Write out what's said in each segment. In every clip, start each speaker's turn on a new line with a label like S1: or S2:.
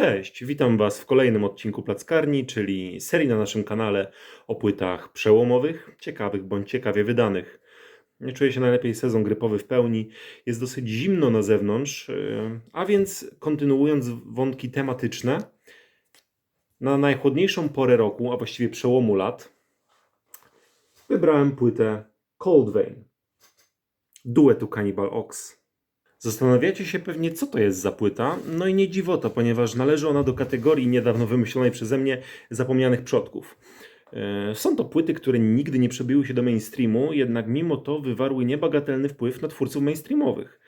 S1: Cześć, witam Was w kolejnym odcinku Plackarni, czyli serii na naszym kanale o płytach przełomowych, ciekawych bądź ciekawie wydanych. Nie czuję się najlepiej sezon grypowy w pełni, jest dosyć zimno na zewnątrz, yy, a więc kontynuując wątki tematyczne, na najchłodniejszą porę roku, a właściwie przełomu lat, wybrałem płytę Cold Vein duetu Cannibal Ox. Zastanawiacie się pewnie, co to jest za płyta? No i nie dziwota, ponieważ należy ona do kategorii niedawno wymyślonej przeze mnie zapomnianych przodków. E, Są to płyty, które nigdy nie przebiły się do mainstreamu, jednak mimo to wywarły niebagatelny wpływ na twórców mainstreamowych.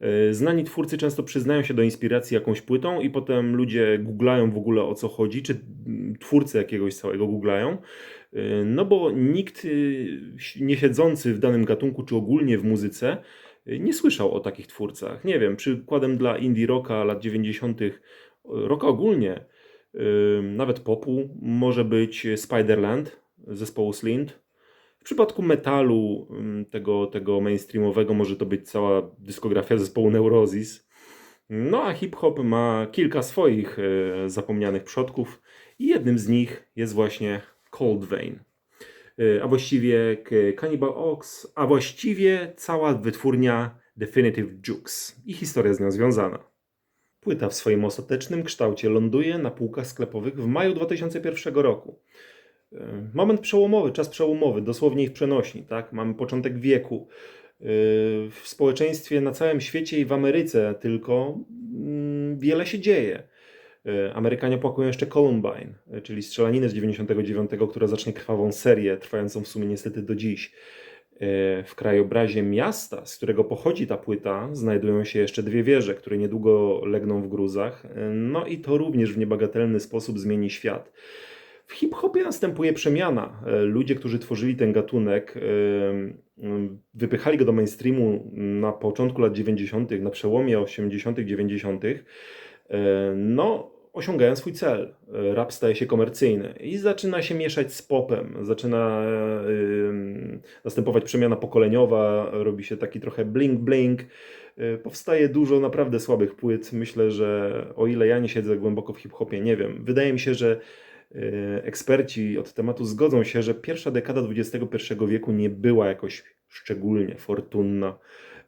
S1: E, Znani twórcy często przyznają się do inspiracji jakąś płytą i potem ludzie googlają w ogóle o co chodzi, czy mm, twórcy jakiegoś całego googlają. E, No bo nikt y, nie siedzący w danym gatunku, czy ogólnie w muzyce, nie słyszał o takich twórcach. Nie wiem, przykładem dla indie rocka lat 90., rocka ogólnie, y, nawet popu, może być Spiderland zespołu Slint. W przypadku metalu, ym, tego, tego mainstreamowego, może to być cała dyskografia zespołu Neurosis. No a hip-hop ma kilka swoich e, zapomnianych przodków i jednym z nich jest właśnie Cold Vein. E, A właściwie Cannibal Ox, a właściwie cała wytwórnia Definitive Jukes i historia z nią związana. Płyta w swoim ostatecznym kształcie ląduje na półkach sklepowych w maju 2001 roku. E, Moment przełomowy, czas przełomowy, dosłownie ich przenośni, tak? Mamy początek wieku. E, W społeczeństwie na całym świecie i w Ameryce tylko mm, wiele się dzieje. E, Amerykanie płakują jeszcze Columbine, e, czyli strzelaninę z 99, która zacznie krwawą serię, trwającą w sumie niestety do dziś. E, W krajobrazie miasta, z którego pochodzi ta płyta, znajdują się jeszcze dwie wieże, które niedługo legną w gruzach. No i to również w niebagatelny sposób zmieni świat. W hip-hopie następuje przemiana. Ludzie, którzy tworzyli ten gatunek, wypychali go do mainstreamu na początku lat 90., na przełomie 80., 90., e, no, osiągają swój cel. E, Rap staje się komercyjny i zaczyna się mieszać z popem, zaczyna e, ym, następować przemiana pokoleniowa, robi się taki trochę bling-bling. E, Powstaje dużo naprawdę słabych płyt. Myślę, że o ile ja nie siedzę głęboko w hip-hopie, nie wiem. Wydaje mi się, że e, eksperci od tematu zgodzą się, że pierwsza dekada XXI wieku nie była jakoś szczególnie fortunna e,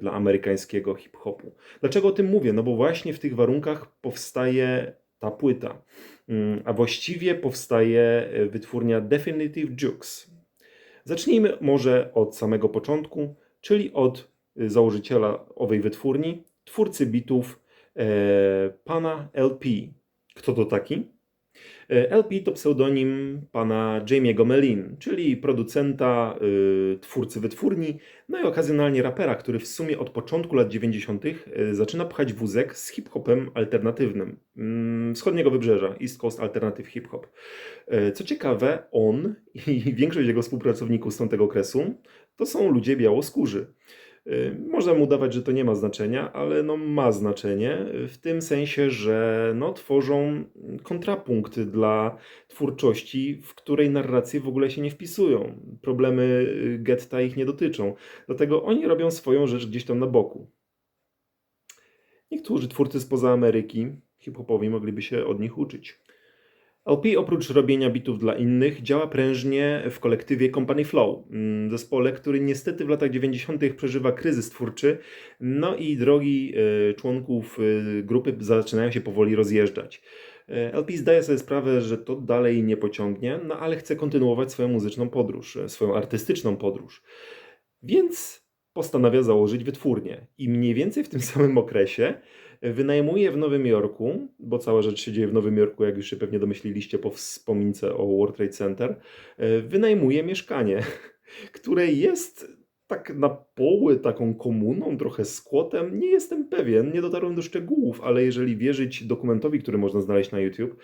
S1: dla amerykańskiego hip-hopu. Dlaczego o tym mówię? No bo właśnie w tych warunkach powstaje ta płyta, Mm, a właściwie powstaje e, wytwórnia Definitive Jukes. Zacznijmy może od samego początku, czyli od y, założyciela owej wytwórni, twórcy bitów e, pana LP. Kto to taki? E, LP to pseudonim pana Jamie'ego Melin, czyli producenta, y, twórcy wytwórni, no i okazjonalnie rapera, który w sumie od początku lat 90. y, zaczyna pchać wózek z hip-hopem alternatywnym mm, wschodniego wybrzeża, East Coast Alternative Hip Hop. E, Co ciekawe, on i większość jego współpracowników z tamtego okresu to są ludzie białoskórzy. Y, Można mu dawać, że to nie ma znaczenia, ale no ma znaczenie w tym sensie, że no tworzą kontrapunkt dla twórczości, w której narracje w ogóle się nie wpisują. Problemy y, getta ich nie dotyczą. Dlatego oni robią swoją rzecz gdzieś tam na boku. Niektórzy twórcy spoza Ameryki hip-hopowi mogliby się od nich uczyć. LP oprócz robienia bitów dla innych działa prężnie w kolektywie Company Flow, mm, zespole, który niestety w latach 90. przeżywa kryzys twórczy, no i drogi e, członków e, grupy zaczynają się powoli rozjeżdżać. E, LP zdaje sobie sprawę, że to dalej nie pociągnie, no ale chce kontynuować swoją muzyczną podróż, swoją artystyczną podróż. Więc postanawia założyć wytwórnię. I mniej więcej w tym samym okresie wynajmuje w Nowym Jorku, bo cała rzecz się dzieje w Nowym Jorku, jak już się pewnie domyśliliście po wspomince o World Trade Center, e, wynajmuje mieszkanie, które jest tak na poły taką komuną, trochę skłotem. Nie jestem pewien, nie dotarłem do szczegółów, ale jeżeli wierzyć dokumentowi, który można znaleźć na YouTube,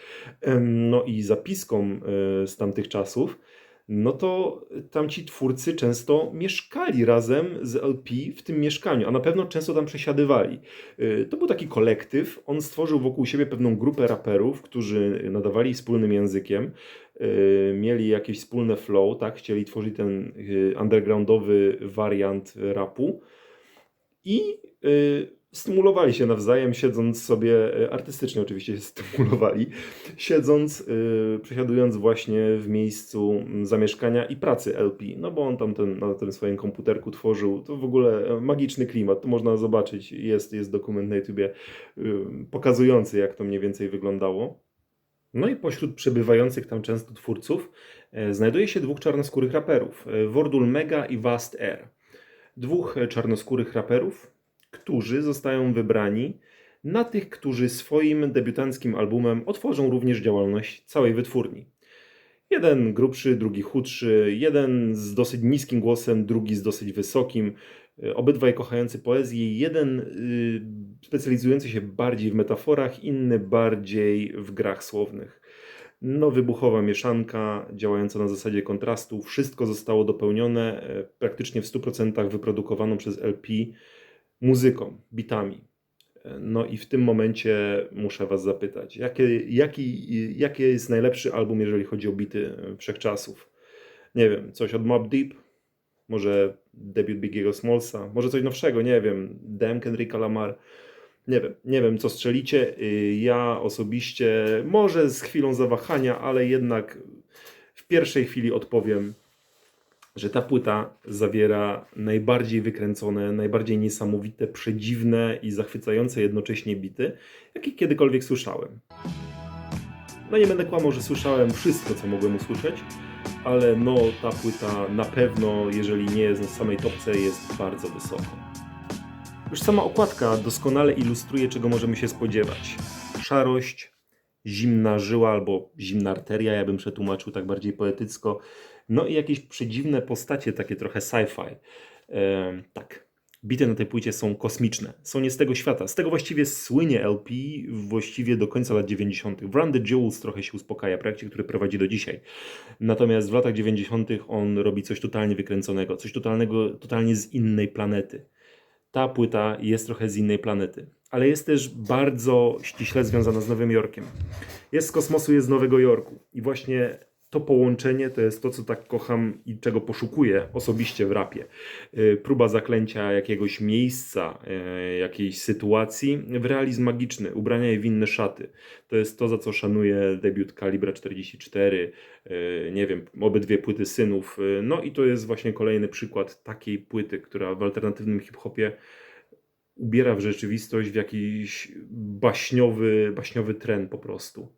S1: no i zapiskom e, z tamtych czasów, no to tamci twórcy często mieszkali razem z LP w tym mieszkaniu, a na pewno często tam przesiadywali. Y, To był taki kolektyw, on stworzył wokół siebie pewną grupę raperów, którzy nadawali wspólnym językiem, y, mieli jakieś wspólne flow, tak, chcieli tworzyć ten y, undergroundowy wariant rapu. I stymulowali się nawzajem, siedząc sobie, e, artystycznie oczywiście się stymulowali, siedząc, yy, przesiadując właśnie w miejscu zamieszkania i pracy LP. No bo on tam ten, na tym swoim komputerku tworzył, to w ogóle e, magiczny klimat, to można zobaczyć, jest, jest dokument na YouTubie yy, pokazujący jak to mniej więcej wyglądało. No i pośród przebywających tam często twórców znajduje się dwóch czarnoskórych raperów, Wordul Mega i Vast Air. Dwóch czarnoskórych raperów, którzy zostają wybrani na tych, którzy swoim debiutanckim albumem otworzą również działalność całej wytwórni. Jeden grubszy, drugi chudszy, jeden z dosyć niskim głosem, drugi z dosyć wysokim. Y, Obydwaj kochający poezję, jeden y, specjalizujący się bardziej w metaforach, inny bardziej w grach słownych. No, wybuchowa mieszanka działająca na zasadzie kontrastu. Wszystko zostało dopełnione e, praktycznie w 100% wyprodukowaną przez LP muzyką, bitami. E, No i w tym momencie muszę Was zapytać, jakie, jaki, jaki jest najlepszy album, jeżeli chodzi o bity e, wszechczasów? Nie wiem, coś od Mob Deep? Może debiut Biggiego Smallsa? Może coś nowszego? Nie wiem. Dem Kendricka Lamar? Nie wiem, nie wiem co strzelicie. Y, Ja osobiście, może z chwilą zawahania, ale jednak w pierwszej chwili odpowiem, że ta płyta zawiera najbardziej wykręcone, najbardziej niesamowite, przedziwne i zachwycające jednocześnie bity, jakie kiedykolwiek słyszałem. No nie będę kłamał, że słyszałem wszystko, co mogłem usłyszeć, ale no ta płyta na pewno, jeżeli nie jest na samej topce, jest bardzo wysoko. Już sama okładka doskonale ilustruje, czego możemy się spodziewać. Szarość, zimna żyła albo zimna arteria, ja bym przetłumaczył tak bardziej poetycko. No i jakieś przedziwne postacie, takie trochę sci-fi. Tak, bity na tej płycie są kosmiczne, są nie z tego świata. Z tego właściwie słynie LP właściwie do końca lat 90. W Run the Jewels trochę się uspokaja, projekcie, który prowadzi do dzisiaj. Natomiast w latach 90. on robi coś totalnie wykręconego, coś totalnego, totalnie z innej planety ta płyta jest trochę z innej planety, ale jest też bardzo ściśle związana z Nowym Jorkiem. Jest z kosmosu, jest z Nowego Jorku. I właśnie to połączenie to jest to, co tak kocham i czego poszukuję osobiście w rapie. Y, Próba zaklęcia jakiegoś miejsca, y, jakiejś sytuacji w realizm magiczny, ubrania je w inne szaty. To jest to, za co szanuję debiut Kalibra 44, y, nie wiem, obydwie płyty synów. No i to jest właśnie kolejny przykład takiej płyty, która w alternatywnym hip-hopie ubiera w rzeczywistość w jakiś baśniowy, baśniowy tren po prostu.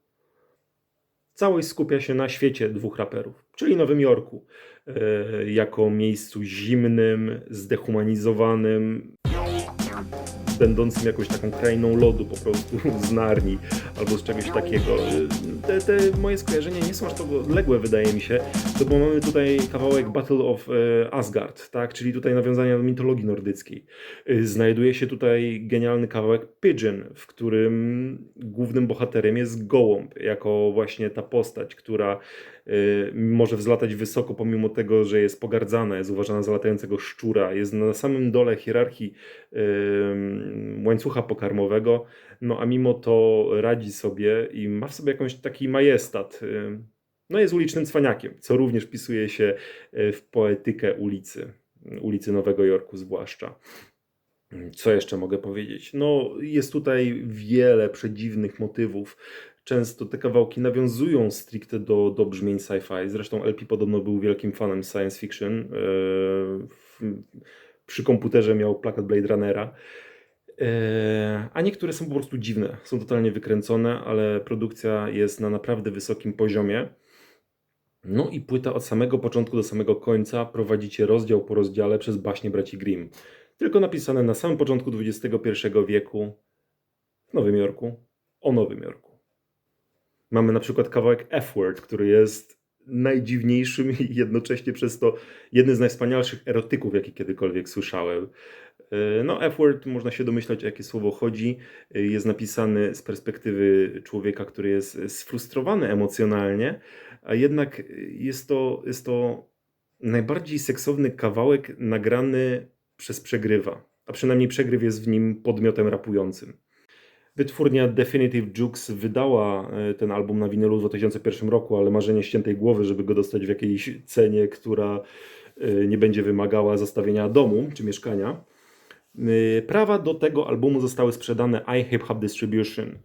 S1: Całość skupia się na świecie dwóch raperów, czyli Nowym Jorku, e, jako miejscu zimnym, zdehumanizowanym, będącym jakąś taką krainą lodu po prostu z Narni albo z czegoś takiego. Te, te moje skojarzenia nie są aż tak odległe, wydaje mi się, to bo mamy tutaj kawałek Battle of e, Asgard, tak? czyli tutaj nawiązania do mitologii nordyckiej. E, Znajduje się tutaj genialny kawałek Pigeon, w którym głównym bohaterem jest gołąb, jako właśnie ta postać, która może wzlatać wysoko, pomimo tego, że jest pogardzana, jest uważana za latającego szczura, jest na samym dole hierarchii y, łańcucha pokarmowego, no a mimo to radzi sobie i ma w sobie jakąś taki majestat. y, No jest ulicznym cwaniakiem, co również wpisuje się y, w poetykę ulicy, ulicy Nowego Jorku zwłaszcza. Co jeszcze mogę powiedzieć? No, jest tutaj wiele przedziwnych motywów. Często te kawałki nawiązują stricte do, do brzmień sci-fi. Zresztą LP podobno był wielkim fanem science fiction. W- Przy komputerze miał plakat Blade Runnera. Eee, A niektóre są po prostu dziwne, są totalnie wykręcone, ale produkcja jest na naprawdę wysokim poziomie. No i płyta od samego początku do samego końca prowadzi cię rozdział po rozdziale przez baśnie braci Grimm. Tylko napisane na samym początku XXI wieku w Nowym Jorku o Nowym Jorku. Mamy na przykład kawałek F-Word, który jest najdziwniejszym i jednocześnie przez to jednym z najwspanialszych erotyków, jaki kiedykolwiek słyszałem. Yy, No, F-Word, można się domyślać, o jakie słowo chodzi. Yy, Jest napisany z perspektywy człowieka, który jest sfrustrowany emocjonalnie, a jednak jest to, jest to najbardziej seksowny kawałek nagrany przez przegrywa. A przynajmniej przegryw jest w nim podmiotem rapującym. Wytwórnia Definitive Jukes wydała e, ten album na winylu w 2001 roku, ale marzenie ściętej głowy, żeby go dostać w jakiejś cenie, która e, nie będzie wymagała zastawienia domu czy mieszkania. Y, Prawa do tego albumu zostały sprzedane iHip Hop Distribution,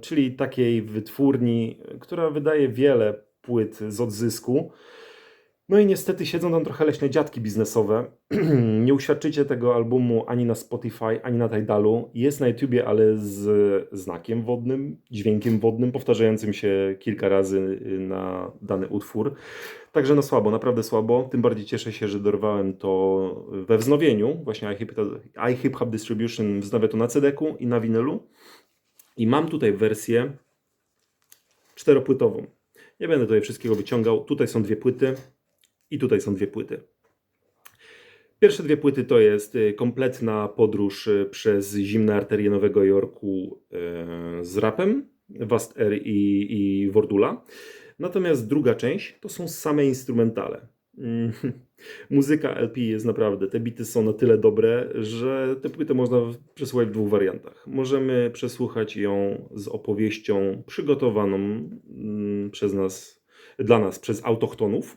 S1: czyli takiej wytwórni, która wydaje wiele płyt z odzysku. No i niestety siedzą tam trochę leśne dziadki biznesowe. Nie uświadczycie tego albumu ani na Spotify, ani na Tidalu. Jest na YouTubie, ale z znakiem wodnym, dźwiękiem wodnym, powtarzającym się kilka razy y, na dany utwór. Także no słabo, naprawdę słabo. Tym bardziej cieszę się, że dorwałem to we wznowieniu. Właśnie iHip, Hop Distribution wznawia to na CD-ku i na winylu. I mam tutaj wersję czteropłytową. Nie będę tutaj wszystkiego wyciągał. Tutaj są dwie płyty i tutaj są dwie płyty. Pierwsze dwie płyty to jest y, kompletna podróż y, przez zimne arterie Nowego Jorku y, z rapem, Vast Air i, i Wordula. Natomiast druga część to są same instrumentale. Mm, Muzyka LP jest naprawdę, te bity są na tyle dobre, że tę płytę można przesłuchać w dwóch wariantach. Możemy przesłuchać ją z opowieścią przygotowaną mm, przez nas, dla nas przez autochtonów,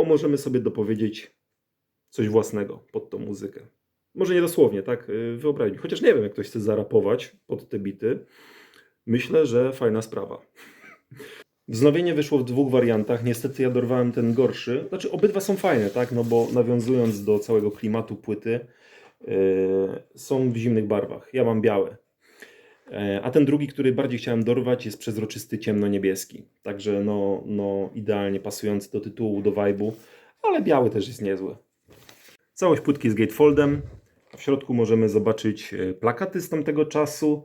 S1: albo możemy sobie dopowiedzieć coś własnego pod tą muzykę. Może nie dosłownie, tak? Yy, Wyobraź, chociaż nie wiem, jak ktoś chce zarapować pod te bity. Myślę, że fajna sprawa. Wznowienie wyszło w dwóch wariantach. Niestety ja dorwałem ten gorszy. Znaczy, obydwa są fajne, tak? No bo nawiązując do całego klimatu płyty, yy, są w zimnych barwach. Ja mam białe. E, A ten drugi, który bardziej chciałem dorwać, jest przezroczysty ciemno-niebieski. Także no, no idealnie pasujący do tytułu, do vibe'u, ale biały też jest niezły. Całość płytki jest gatefoldem. W środku możemy zobaczyć e, plakaty z tamtego czasu,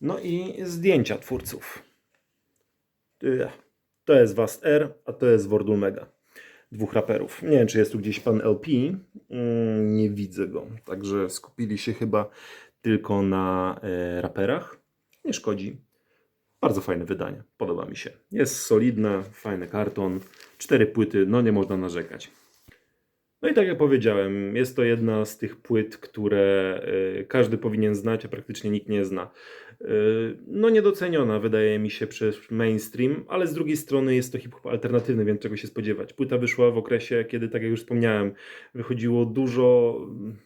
S1: no i zdjęcia twórców. Ech, To jest Vast Air, a to jest Wordul Mega. Dwóch raperów. Nie wiem, czy jest tu gdzieś pan LP. Mm, Nie widzę go. Także skupili się chyba tylko na e, raperach. Nie szkodzi. Bardzo fajne wydanie. Podoba mi się. Jest solidne, fajny karton. Cztery płyty, no nie można narzekać. No i tak jak powiedziałem, jest to jedna z tych płyt, które y, każdy powinien znać, a praktycznie nikt nie zna. Y, No niedoceniona wydaje mi się przez mainstream, ale z drugiej strony jest to hip-hop alternatywny, więc czego się spodziewać. Płyta wyszła w okresie, kiedy, tak jak już wspomniałem, wychodziło dużo,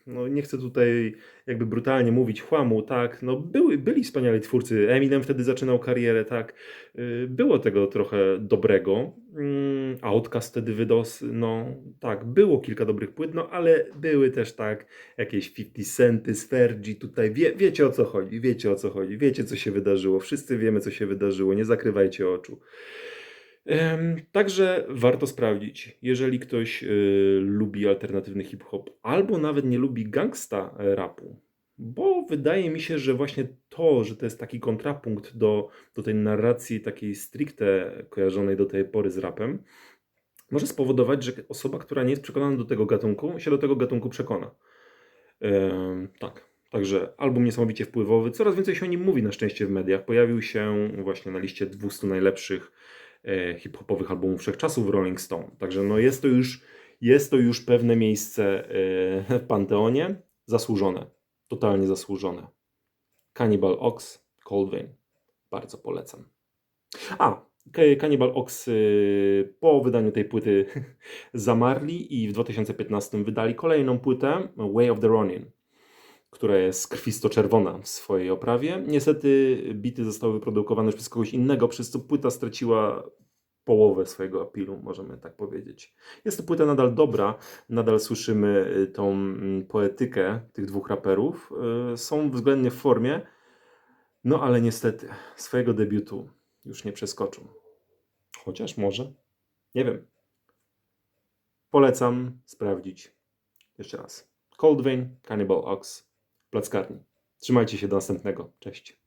S1: no nie chcę tutaj jakby brutalnie mówić chłamu, tak, no były, byli wspaniali twórcy, Eminem wtedy zaczynał karierę, tak, Y, było tego trochę dobrego, Mm, Outcast wtedy wydał, s- no tak, było kilka dobrych płyt, no ale były też tak jakieś 50 Centy, Sfergi, tutaj wie, wiecie o co chodzi, wiecie o co chodzi, wiecie co się wydarzyło, wszyscy wiemy co się wydarzyło, nie zakrywajcie oczu. Także warto sprawdzić, jeżeli ktoś y, lubi alternatywny hip-hop, albo nawet nie lubi gangsta rapu, bo wydaje mi się, że właśnie to, że to jest taki kontrapunkt do, do tej narracji takiej stricte kojarzonej do tej pory z rapem, może spowodować, że osoba, która nie jest przekonana do tego gatunku, się do tego gatunku przekona. Em, tak. Także album niesamowicie wpływowy. Coraz więcej się o nim mówi na szczęście w mediach. Pojawił się właśnie na liście 200 najlepszych e, hip-hopowych albumów wszechczasów Rolling Stone. Także no jest to już, jest to już pewne miejsce e, w Panteonie. Zasłużone. Totalnie zasłużone. Cannibal Ox, Cold Vein. Bardzo polecam. A, Cannibal Ox y, po wydaniu tej płyty zamarli i w 2015 wydali kolejną płytę Way of the Ronin, która jest krwisto-czerwona w swojej oprawie. Niestety bity zostały wyprodukowane przez kogoś innego, przez co płyta straciła połowę swojego apilu, możemy tak powiedzieć. Jest to płyta nadal dobra, nadal słyszymy y, tą mm, poetykę tych dwóch raperów. Y, Są względnie w formie, no ale niestety swojego debiutu już nie przeskoczą. Chociaż może. Nie wiem. Polecam sprawdzić. Jeszcze raz. Cold Vein, Cannibal Ox, Plackarni. Trzymajcie się do następnego. Cześć.